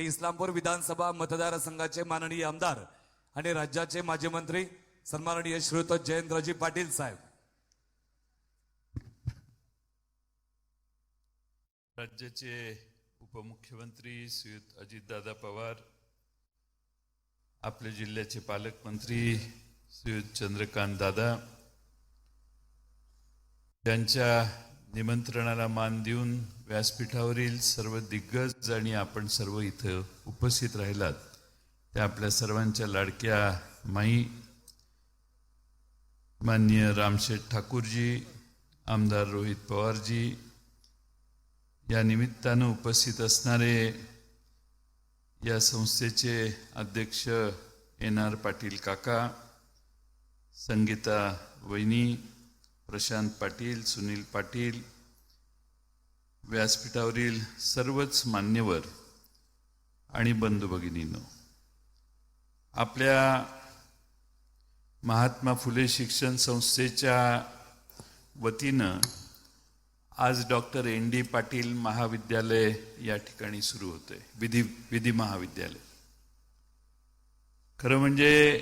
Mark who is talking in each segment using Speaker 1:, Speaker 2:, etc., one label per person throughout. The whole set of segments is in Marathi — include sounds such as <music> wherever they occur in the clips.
Speaker 1: हे इस्लामपूर विधानसभा मतदारसंघाचे माननीय आमदार आणि राज्याचे माजी मंत्री सन्माननीय श्रीयुत जयंतराजी पाटील साहेब.
Speaker 2: राज्याचे उपमुख्यमंत्री श्रीयुत अजितदादा पवार आपल्या जिल्ह्याचे पालकमंत्री श्रीयुत चंद्रकांत दादा यांच्या निमंत्रणाला मान देऊन व्यासपीठावरील सर्व दिग्गज आणि आपण सर्व इथं उपस्थित राहिलात त्या आपल्या सर्वांच्या लाडक्या माई माननीय रामशेठ ठाकूरजी आमदार रोहित पवारजी या निमित्तानं उपस्थित असणारे या संस्थेचे अध्यक्ष एन आर पाटील काका संगीता वैनी प्रशांत पाटील सुनील पाटील व्यासपीठावरील सर्वच मान्यवर आणि बंधू भगिनींनो आपल्या महात्मा फुले शिक्षण संस्थेच्या वतीनं आज डॉक्टर एन डी पाटील महाविद्यालय या ठिकाणी सुरू होते विधी विधी महाविद्यालय. खरं म्हणजे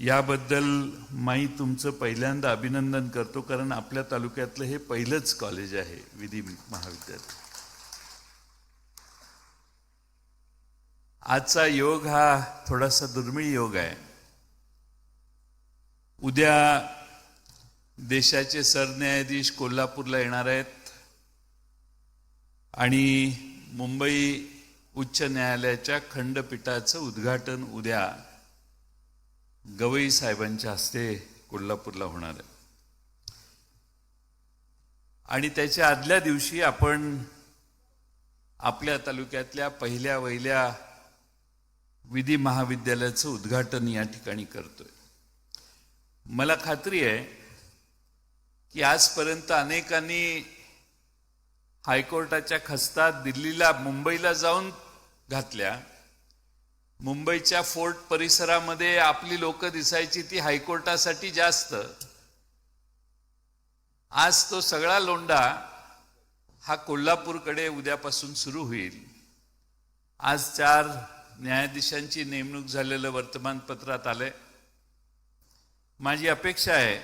Speaker 2: याबद्दल माई तुमचं पहिल्यांदा अभिनंदन करतो कारण आपल्या तालुक्यातलं हे पहिलंच कॉलेज आहे विधी महाविद्यालय. आजचा योग हा थोडासा दुर्मिळ योग आहे. उद्या देशाचे सरन्यायाधीश कोल्हापूरला येणार आहेत आणि मुंबई उच्च न्यायालयाच्या खंडपीठाचं उद्घाटन उद्या गवई साहेबांच्या हस्ते कोल्हापूरला होणार आहे. आणि त्याच्या आदल्या दिवशी आपण आपल्या तालुक्यातल्या पहिल्या वहिल्या विधी महाविद्यालयाचं उद्घाटन या ठिकाणी करतोय. मला खात्री आहे की आजपर्यंत अनेकांनी हायकोर्टाच्या खस्तात दिल्लीला मुंबईला जाऊन घातल्या. मुंबईच्या फोर्ट परिसरामध्ये आपली लोक दिसायची ती हायकोर्टासाठी जास्त. आज तो सगळा लोंढा हा कोल्हापूरकडे उद्यापासून सुरू होईल. आज चार न्यायाधीशांची नेमणूक झालेलं वर्तमानपत्रात आलंय. माझी अपेक्षा आहे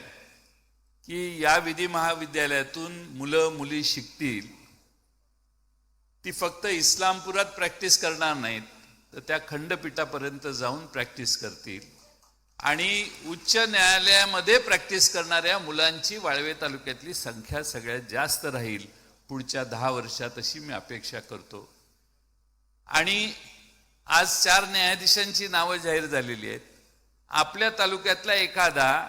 Speaker 2: की या विधी महाविद्यालयातून मुलं मुली शिकतील. ती फक्त इस्लामपुरात प्रॅक्टिस करणार नाहीत. तर त्या खंडपीठापर्यंत जाऊन प्रॅक्टिस करतील. आणि उच्च न्यायालयामध्ये प्रॅक्टिस करणाऱ्या मुलांची वाळवे तालुक्यातली संख्या सगळ्यात जास्त राहील. पुढच्या दहा वर्षात अशी मी अपेक्षा करतो. आणि आज चार न्यायाधीशांची नावं जाहीर झालेली आहेत. आपल्या तालुक्यातला एखादा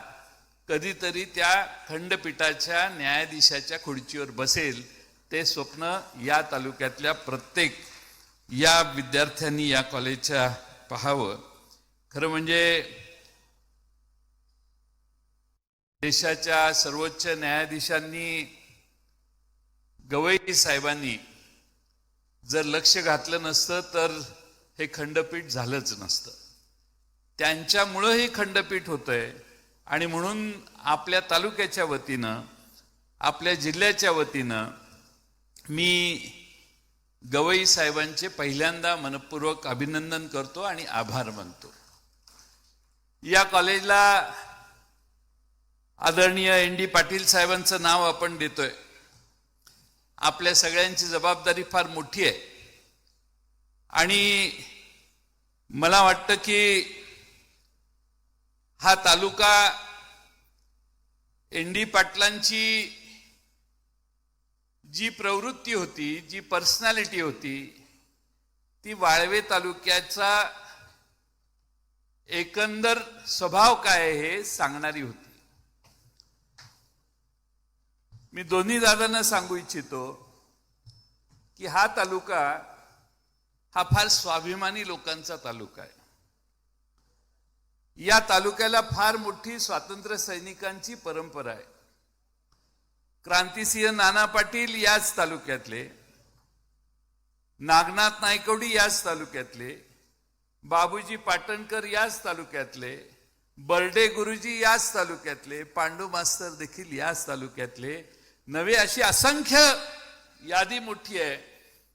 Speaker 2: कधीतरी त्या खंडपीठाच्या न्यायाधीशाच्या खुर्चीवर बसेल ते स्वप्न या तालुक्यातल्या प्रत्येक या विद्यार्थ्यांनी या कॉलेजच्या पाहावं. खरं म्हणजे देशाच्या सर्वोच्च न्यायाधीशांनी गवई साहेबांनी जर लक्ष घातलं नसतं तर हे खंडपीठ झालंच नसतं. त्यांच्यामुळं हे खंडपीठ होतंय आणि म्हणून आपल्या तालुक्याच्या वतीनं आपल्या जिल्ह्याच्या वतीनं मी गवई साहेबांचे पहिल्यांदा मनपूर्वक अभिनंदन करतो आणि आभार मानतो. या कॉलेजला आदरणीय एन डी पाटील साहेबांचं नाव आपण देतोय. आपल्या सगळ्यांची जबाबदारी फार मोठी आहे. आणि मला वाटतं की हा तालुका एन डी पाटलांची जी प्रवृत्ती होती जी पर्सनॅलिटी होती ती वाळवे तालुक्याचा एकंदर स्वभाव काय हे सांगणारी होती. मी दोन्ही दादांना सांगू इच्छितो की हा तालुका हा फार स्वाभिमानी लोकांचा तालुका आहे. या तालुक्याला फार मोठी स्वातंत्र्य सैनिकांची परंपरा आहे. क्रांतिसिंह नाना पाटील याच तालुक्यातले नागनाथ नायकवडी याच तालुक्यातले बाबूजी पाटणकर याच तालुक्यातले बर्डे गुरुजी याच तालुक्यातले पांडू मास्तर देखील याच तालुक्यातले नवे अशी असंख्य यादी मोठी आहे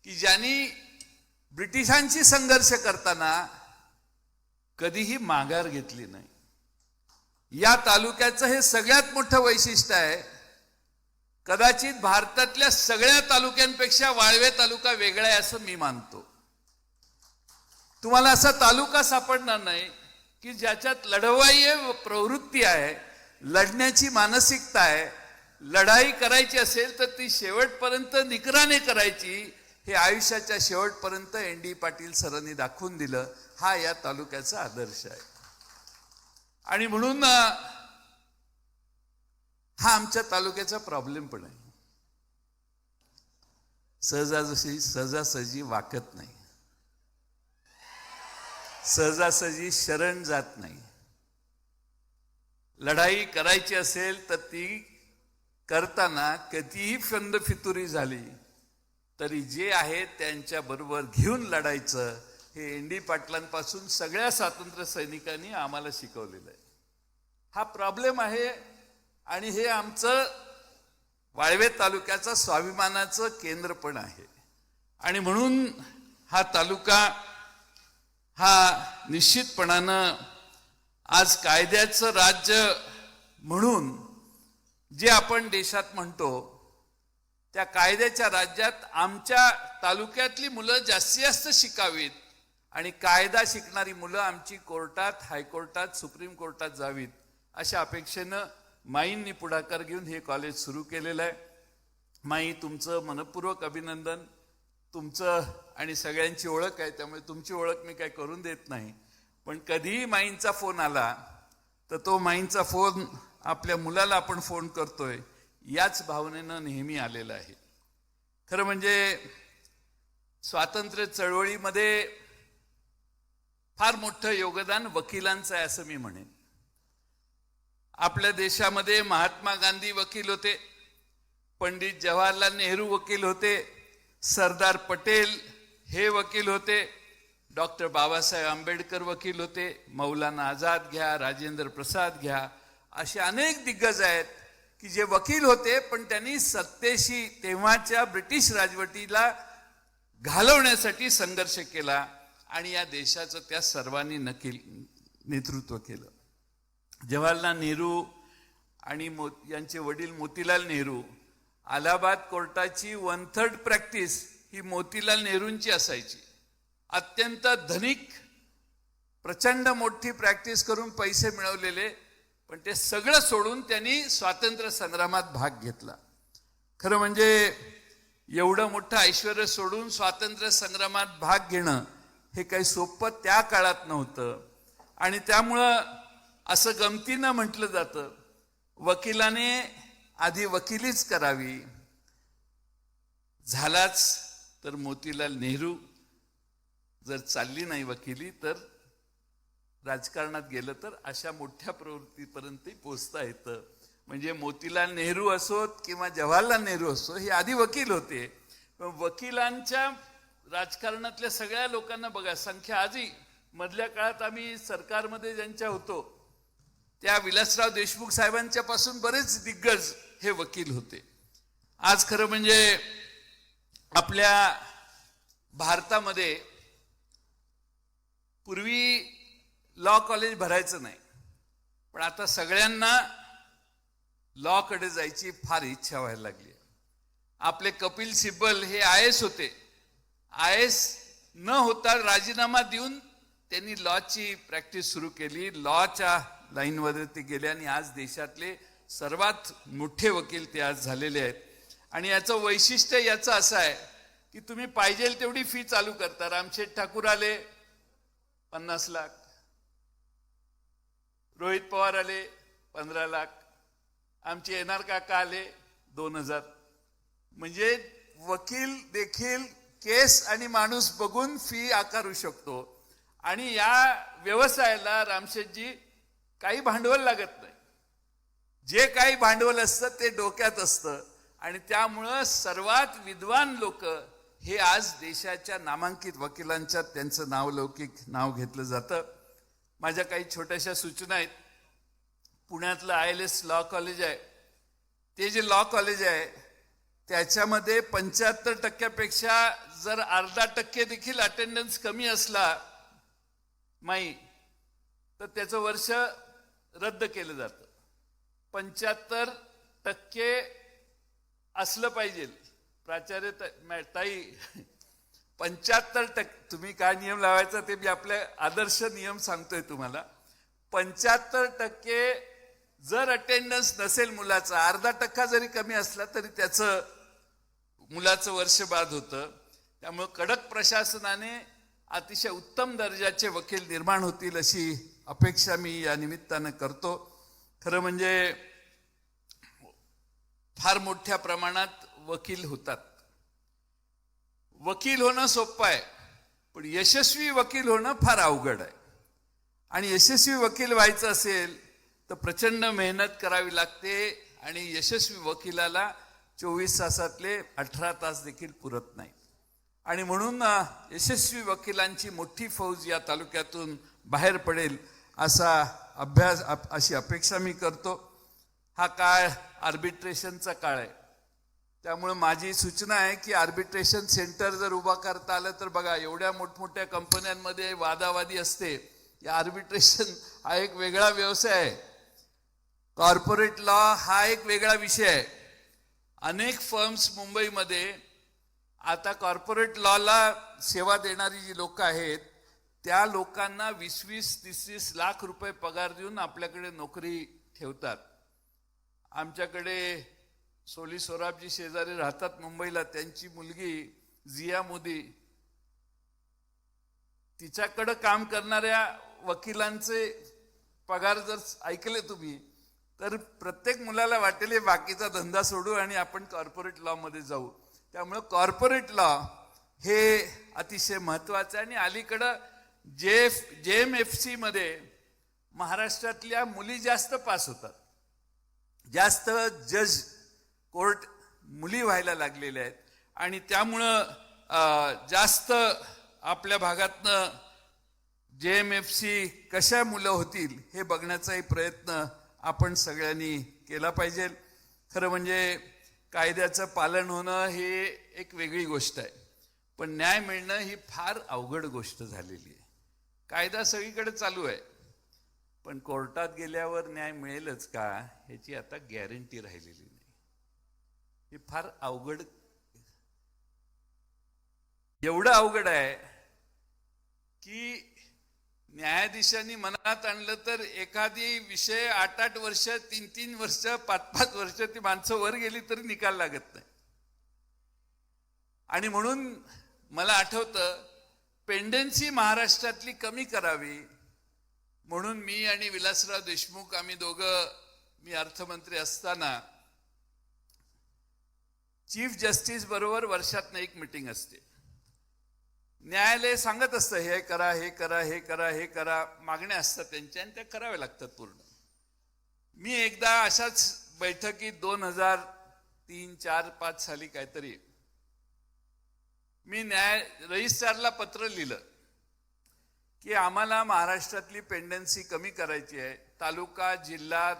Speaker 2: की ज्यांनी ब्रिटिशांशी संघर्ष करताना कधीही माघार घेतली नाही. या तालुक्याचं हे सगळ्यात मोठं वैशिष्ट्य आहे कदाचित भारतातल्या सगळ्या तालुक्यांपेक्षा वाळवे तालुका वेगळा आहे असं मी मानतो. तुम्हाला असा तालुका सापडणार नाही की ज्याच्यात लढवाई प्रवृत्ती आहे लढण्याची मानसिकता आहे लढाई करायची असेल तर ती शेवटपर्यंत निकराने करायची हे आयुष्याच्या शेवटपर्यंत एन डी पाटील सरांनी दाखवून दिलं. हा या तालुक्याचा आदर्श आहे. आणि म्हणून हा आमच्या तालुक्याचा प्रॉब्लेम पण आहे. सहजासहजी सहजासहजी वाकत नाही. सहजासहजी शरण जात नाही. लढाई करायची असेल तर ती करताना कधीही फंद फितुरी झाली तरी जे आहे त्यांच्या बरोबर घेऊन लढायचं हे एन डी पाटलांपासून सगळ्या स्वातंत्र्य सैनिकांनी आम्हाला शिकवलेलं आहे. हा प्रॉब्लेम आहे आणि हे आमचं वाळवे तालुक्याचं स्वाभिमानाचं केंद्र पण आहे. आणि म्हणून हा तालुका हा निश्चितपणानं आज कायद्याचं राज्य म्हणून जे आपण देशात म्हणतो त्या कायद्याच्या राज्यात आमच्या तालुक्यातली मुलं जास्तीत जास्त शिकावीत आणि कायदा शिकणारी मुलं आमची कोर्टात हायकोर्टात सुप्रीम कोर्टात जावीत अशा अपेक्षेनं माईंनी पुढाकार घेऊन हे कॉलेज सुरू केलेलं आहे. माई तुमचं मनपूर्वक अभिनंदन. तुमचं आणि सगळ्यांची ओळख आहे त्यामुळे तुमची ओळख मी काय करून देत नाही. पण कधीही माईंचा फोन आला तर तो माईंचा फोन आपल्या मुलाला आपण फोन करतोय याच भावनेनं नेहमी आलेला आहे. खरं म्हणजे स्वातंत्र्य चळवळीमध्ये फार मोठं योगदान वकिलांचं आहे असं मी म्हणेन. आपल्या देशामध्ये महात्मा गांधी वकील होते पंडित जवाहरलाल नेहरू वकील होते सरदार पटेल हे वकील होते डॉक्टर बाबासाहेब आंबेडकर वकील होते मौलाना आझाद घ्या राजेंद्र प्रसाद घ्या असे अनेक दिग्गज आहेत की जे वकील होते पण त्यांनी सत्तेशी तेव्हाच्या ब्रिटिश राजवटीला घालवण्यासाठी संघर्ष केला आणि या देशाचं त्या सर्वांनी नकील नेतृत्व केलं. जवाहरलाल नेहरू आणि मो यांचे वडील मोतीलाल नेहरू अलाहाबाद कोर्टाची वन थर्ड प्रॅक्टिस ही मोतीलाल नेहरूंची असायची. अत्यंत धनिक प्रचंड मोठी प्रॅक्टिस करून पैसे मिळवलेले पण ते सगळं सोडून त्यांनी स्वातंत्र्य संग्रामात भाग घेतला. खरं म्हणजे एवढं मोठं ऐश्वर सोडून स्वातंत्र्य संग्रामात भाग घेणं हे काही सोपं त्या काळात नव्हतं. आणि त्यामुळं असं गमतीनं म्हटलं जातं. वकिलाने आधी वकिलीच करावी. झालाच तर मोतीलाल नेहरू. जर चालली नाही वकिली तर राजकारणात गेलं तर अशा मोठ्या प्रवृत्तीपर्यंत पोचता येतं. म्हणजे मोतीलाल नेहरू असोत किंवा जवाहरलाल नेहरू असो हे आधी वकील होते. पण वकिलांच्या राजकारणातल्या सगळ्या लोकांना बघा संख्या आजही मधल्या काळात आम्ही सरकारमध्ये ज्यांच्या होतो त्या विलासराव देशमुख साहेबांच्या पासून बरेच दिग्गज हे वकील होते. आज खरं म्हणजे आपल्या भारतामध्ये पूर्वी लॉ कॉलेज भरायचं नाही पण आता सगळ्यांना लॉ कडे जायची फार इच्छा व्हायला लागली आपले कपिल सिब्बल हे आय एस होते. आय एस न होता राजीनामा देऊन त्यांनी लॉची प्रॅक्टिस सुरू केली. लॉच्या लाईनमध्ये ते गेले आणि आज देशातले सर्वात मोठे वकील ते आज झालेले आहेत. आणि याचं वैशिष्ट्य याचं असं आहे की तुम्ही पाहिजे तेवढी फी चालू करता. रामशेठ ठाकूर आले पन्नास लाख. रोहित पवार आले पंधरा लाख. आमचे येणार काका आले दोन हजार. म्हणजे वकील देखील केस आणि माणूस बघून फी आकारू शकतो. आणि या व्यवसायाला रामशेठजी काही भांडवल लागत नाही. जे काही भांडवल असतं ते डोक्यात असतं आणि त्यामुळं सर्वात विद्वान लोक हे आज देशाच्या नामांकित वकिलांच्या त्यांचं नावलौकिक नाव घेतलं जातं. माझ्या काही छोट्याशा सूचना आहेत. पुण्यातलं I L S law college आहे. ते जे लॉ कॉलेज आहे त्याच्यामध्ये पंच्याहत्तर टक्क्यापेक्षा जर अर्धा टक्के देखील अटेंडन्स कमी असला माई तर त्याचं वर्ष रद्द केलं जातं. पंच्याहत्तर टक्के असलं पाहिजे. प्राचार्य ताई पंच्याहत्तर टक्के तुम्ही काय नियम लावायचा ते मी आपले आदर्श नियम सांगतोय तुम्हाला. पंच्याहत्तर टक्के जर अटेंडन्स नसेल मुलाचा अर्धा टक्का जरी कमी असला तरी त्याचं मुलाचं वर्ष बाद होतं. त्यामुळं कडक प्रशासनाने अतिशय उत्तम दर्जाचे वकील निर्माण होतील अशी अपेक्षा मी या निमित्तानं करतो. खरं म्हणजे फार मोठ्या प्रमाणात वकील होतात. वकील होणं सोपं आहे पण यशस्वी वकील होणं फार अवघड आहे. आणि यशस्वी वकील व्हायचं असेल तर प्रचंड मेहनत करावी लागते आणि यशस्वी वकिलाला चोवीस तासातले अठरा तास देखील पुरत नाही. आणि म्हणून यशस्वी वकिलांची मोठी फौज या तालुक्यातून बाहेर पडेल असा अभ्यास अप- अशी अपेक्षा मी करतो. हा काळ आर्बिट्रेशनचा काळ आहे. त्यामुळे माझी सूचना आहे की आर्बिट्रेशन सेंटर जर उभा करता आलं तर बघा एवढ्या मोठमोठ्या कंपन्यांमध्ये वादावादी असते. या आर्बिट्रेशन हा एक वेगळा व्यवसाय आहे. कॉर्पोरेट लॉ हा एक वेगळा विषय आहे. अनेक फर्म्स मुंबईमध्ये आता कॉर्पोरेट लॉला सेवा देणारी जी लोक आहेत त्या लोकांना वीस वीस तीस तीस लाख रुपये पगार देऊन आपल्याकडे नोकरी ठेवतात. आमच्याकडे सोली सोराबजी शेजारी राहतात मुंबईला. त्यांची मुलगी जिया मोदी तिच्याकडं काम करणाऱ्या वकिलांचे पगार जर ऐकले तुम्ही तर प्रत्येक मुलाला वाटेल हे बाकीचा धंदा सोडू आणि आपण कॉर्पोरेट लॉ मध्ये जाऊ. त्यामुळं कॉर्पोरेट लॉ हे अतिशय महत्वाचं आहे आणि अलीकडं जे जे एम एफ सी मध्ये महाराष्ट्रातल्या मुली जास्त पास होतात. जास्त जज कोर्ट मुली व्हायला लागलेल्या आहेत. आणि त्यामुळं अं, जास्त आपल्या भागातनं जे एम एफ सी कशा मुलं होतील हे बघण्याचाही प्रयत्न आपण सगळ्यांनी केला पाहिजे. खरं म्हणजे कायद्याचं पालन होणं हे एक वेगळी गोष्ट आहे. पण न्याय मिळणं ही फार अवघड गोष्ट झालेली आहे. कायदा सगळीकडे चालू आहे. पण कोर्टात गेल्यावर न्याय मिळेलच का? ह्याची आता गॅरंटी राहिलेली नाही. हे फार अवघड एवढं अवघड आहे की न्यायाधीशांनी मनात आणलं तर एखादी विषय आठ आठ वर्ष तीन तीन वर्ष पाच पाच वर्ष ती माणसं वर गेली तरी निकाल लागत नाही. आणि म्हणून मला आठवतं पेंडन्सी महाराष्ट्रातली कमी करावी म्हणून मी आणि विलासराव देशमुख आम्ही दोघं मी अर्थमंत्री असताना चीफ जस्टिस बरोबर वर्षातनं एक मिटिंग असते. न्यायालय सांगत असतं हे करा हे करा हे करा हे करा. मागण्या असतात त्यांच्या आणि त्या कराव्या लागतात पूर्ण. मी एकदा अशाच बैठकीत दोन हजार तीन चार पाच साली काहीतरी मी न्याय रजिस्ट्रारला पत्र लिहिलं की आम्हाला महाराष्ट्रातली पेंडन्सी कमी करायची आहे. तालुका जिल्हा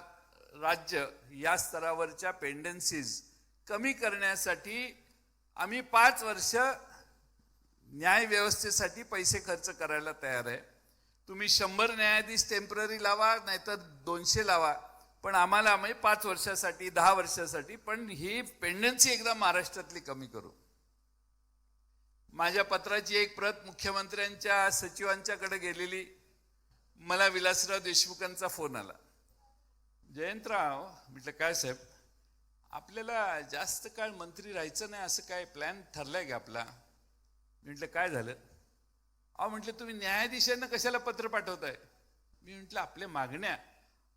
Speaker 2: राज्य या स्तरावरच्या पेंडन्सीज कमी करण्यासाठी आम्ही पाच वर्ष न्याय व्यवस्थेसाठी पैसे खर्च करायला तयार आहे. तुम्ही शंभर न्यायाधीश टेंपररी लावा नाहीतर दोनशे लावा. पण आम्हाला आम्ही पाच वर्षासाठी दहा वर्षासाठी पण ही पेंडन्सी एकदा महाराष्ट्रातली कमी करू. माझ्या पत्राची एक प्रत मुख्यमंत्र्यांच्या सचिवांच्याकडे गेलेली. मला विलासराव देशमुखांचा फोन आला. जयंतराव म्हटलं काय साहेब आपल्याला जास्त काळ मंत्री राहायचं नाही असं काय प्लॅन ठरलाय का आपला? म्हटलं काय झालं? अहो म्हटलं तुम्ही न्यायाधीशांना कशाला पत्र पाठवताय? मी म्हटलं आपल्या मागण्या.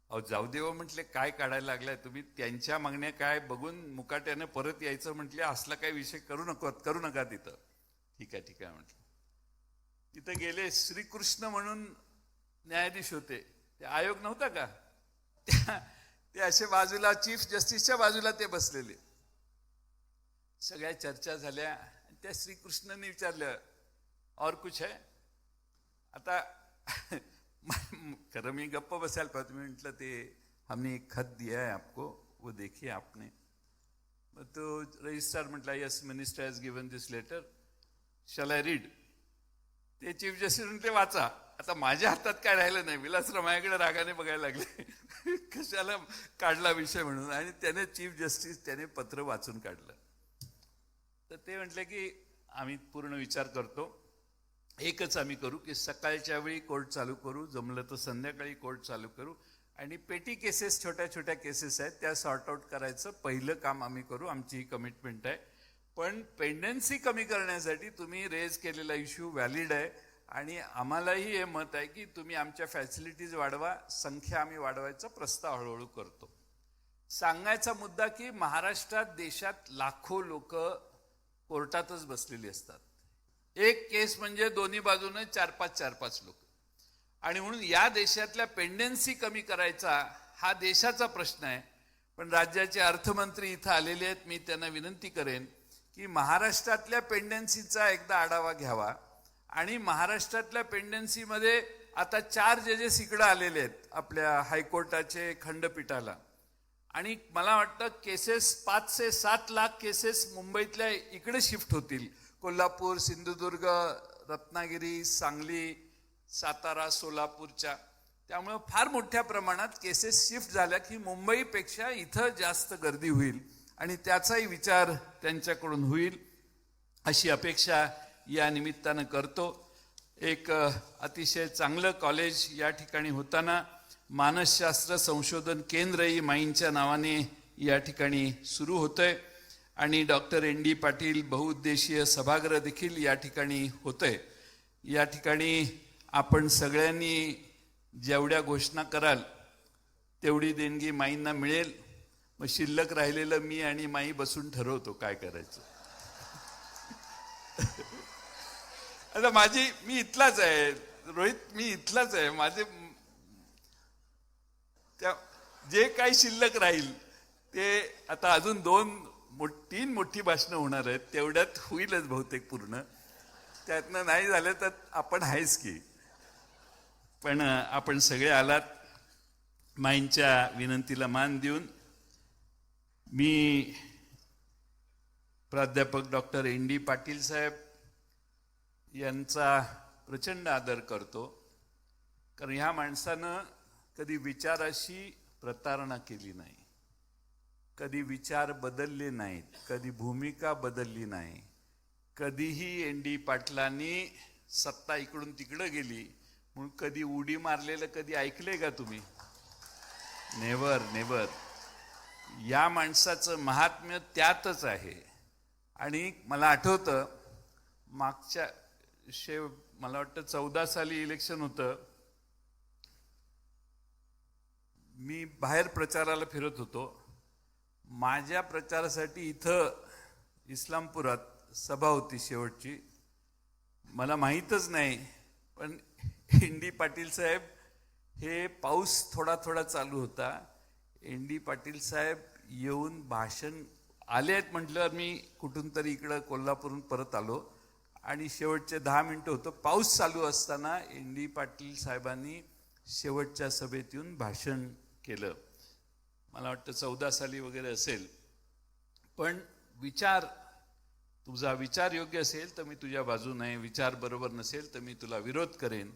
Speaker 2: अहो जाऊ देव हो, म्हटले काय काढायला लागलाय तुम्ही? त्यांच्या मागण्या काय? बघून मुकाट्यानं परत यायचं म्हटले असला काही विषय करू नको करू नका तिथं. ठीक आहे ठीक आहे म्हटलं. तिथं गेले श्रीकृष्ण म्हणून न्यायाधीश होते. ते आयोग नव्हता का? ते असे बाजूला चीफ जस्टिसच्या बाजूला ते बसलेले. सगळ्या चर्चा झाल्या. त्या श्रीकृष्णाने विचारलं और कुछ है? आता खरं मी गप्प बसायला पाहिजे मी म्हटलं ते हमने एक खत दिया है आपको वो देखिए आपने. मग तो रजिस्ट्रार म्हटला yes minister has given this letter shall I read ते चीफ जस्टिस म्हणून ते वाचा. आता माझ्या हातात काय राहिलं नाही. विलासराव माझ्याकडे रागाने बघायला लागले. <laughs> कशाला काढला विषय म्हणून? आणि त्याने चीफ जस्टिस त्याने पत्र वाचून काढलं. तर ते म्हटले की आम्ही पूर्ण विचार करतो. एकच आम्ही करू की सकाळच्या वेळी कोर्ट चालू करू. जमलं तर संध्याकाळी कोर्ट चालू करू. आणि पेटी केसेस छोट्या छोट्या केसेस आहेत. त्या सॉर्ट आउट करायचं. पहिलं काम आम्ही करू. आमची ही कमिटमेंट आहे. पण पेंडन्सी कमी करण्यासाठी तुम्ही रेज केलेला इश्यू व्हॅलिड आहे. आणि आम्हालाही हे मत आहे की तुम्ही आमच्या फॅसिलिटीज वाढवा संख्या आम्ही वाढवायचा प्रस्ताव हळूहळू करतो. सांगायचा मुद्दा की महाराष्ट्रात देशात लाखो लोक कोर्टातच बसलेली असतात. एक केस म्हणजे दोन्ही बाजूने चार पाच चार पाच लोक. आणि म्हणून या देशातल्या पेंडन्सी कमी करायचा हा देशाचा प्रश्न आहे. पण राज्याचे अर्थमंत्री इथं आलेले आहेत मी त्यांना विनंती करेन. की महाराष्ट्रातल्या पेंडन्सीचा एकदा आढावा घ्यावा. आणि महाराष्ट्रातल्या पेंडन्सीमध्ये आता चार जजेस इकडं आलेले आहेत आपल्या हायकोर्टाचे खंडपीठाला. आणि मला वाटतं केसेस पाचशे सात लाख केसेस मुंबईतल्या इकडे शिफ्ट होतील. कोल्हापूर सिंधुदुर्ग रत्नागिरी सांगली सातारा सोलापूरच्या. त्यामुळं फार मोठ्या प्रमाणात केसेस शिफ्ट झाल्या की मुंबईपेक्षा इथं जास्त गर्दी होईल. आणि त्याचाही विचार त्यांच्याकडून होईल अशी अपेक्षा या निमित्तानं करतो. एक अतिशय चांगलं कॉलेज या ठिकाणी होताना मानसशास्त्र संशोधन केंद्रही माईंच्या नावाने या ठिकाणी सुरू होतंय. आणि डॉक्टर एन डी पाटील बहुउद्देशीय सभागृह देखील या ठिकाणी होतंय. या ठिकाणी आपण सगळ्यांनी जेवढ्या घोषणा कराल तेवढी देणगी माईंना मिळेल. मग शिल्लक राहिलेलं मी आणि माई बसून ठरवतो काय करायचं. आता माझी मी इथलाच आहे. रोहित मी इथलाच आहे. माझे त्या जे काही शिल्लक राहील ते आता अजून दोन मो- तीन मोठी भाषणं होणार आहेत. तेवढ्यात होईलच बहुतेक पूर्ण. त्यातनं नाही झालं तर आपण आहेच की. पण आपण सगळे आलात. माईंच्या विनंतीला मान देऊन मी प्राध्यापक doctor N D Patil saheb यांचा प्रचंड आदर करतो. कारण ह्या माणसानं कधी विचाराशी प्रतारणा केली नाही. कधी विचार बदलले नाहीत. कधी भूमिका बदलली नाही. कधीही एन डी पाटलांनी सत्ता इकडून तिकडं गेली. म्हणून कधी उडी मारलेलं कधी ऐकले का तुम्ही? नेवर नेवर या माणसाचं महात्म्य त्यातच आहे. आणि मला आठवतं मागच्या शेव मला वाटतं चौदा साली इलेक्शन होतं. मी बाहेर प्रचाराला फिरत होतो. माझ्या प्रचारासाठी इथं इस्लामपुरात सभा होती शेवटची. मला माहीतच नाही पण हिंडी पाटील साहेब हे पाऊस थोडा थोडा चालू होता. एन डी पाटील साहेब येऊन भाषण आले आहेत म्हटल्यावर मी कुठून तरी इकडं कोल्हापूरहून परत आलो. आणि शेवटचे दहा मिनटं होतं. पाऊस चालू असताना एन डी पाटील साहेबांनी शेवटच्या सभेत येऊन भाषण केलं. मला वाटतं चौदा साली वगैरे असेल. पण विचार तुझा विचार योग्य असेल तर मी तुझ्या बाजूने विचार बरोबर नसेल तर मी तुला विरोध करेन.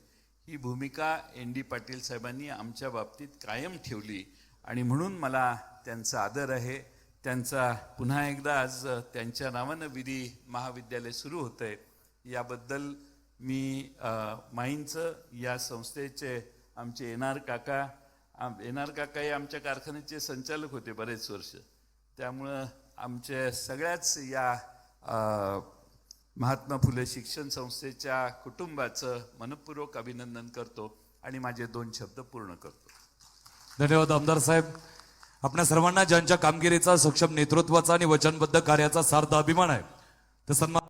Speaker 2: ही भूमिका एन डी पाटील साहेबांनी आमच्या बाबतीत कायम ठेवली. आणि म्हणून मला त्यांचा आदर आहे. त्यांचा पुन्हा एकदा आज त्यांच्या नावानं विधी महाविद्यालय सुरू होतंय. याबद्दल मी माईंचं या संस्थेचे आमचे एन आर काका एन आर काका हे आमच्या कारखान्याचे संचालक होते बरेच वर्ष. त्यामुळं आमच्या सगळ्याच या महात्मा फुले शिक्षण संस्थेच्या कुटुंबाचं मनपूर्वक अभिनंदन करतो आणि माझे दोन शब्द पूर्ण करतो.
Speaker 1: धन्यवाद आमदार साहेब. आपल्या सर्वांना ज्यांच्या कामगिरीचा सक्षम नेतृत्वाचा आणि वचनबद्ध कार्याचा सार्थ अभिमान आहे. तर सन्मान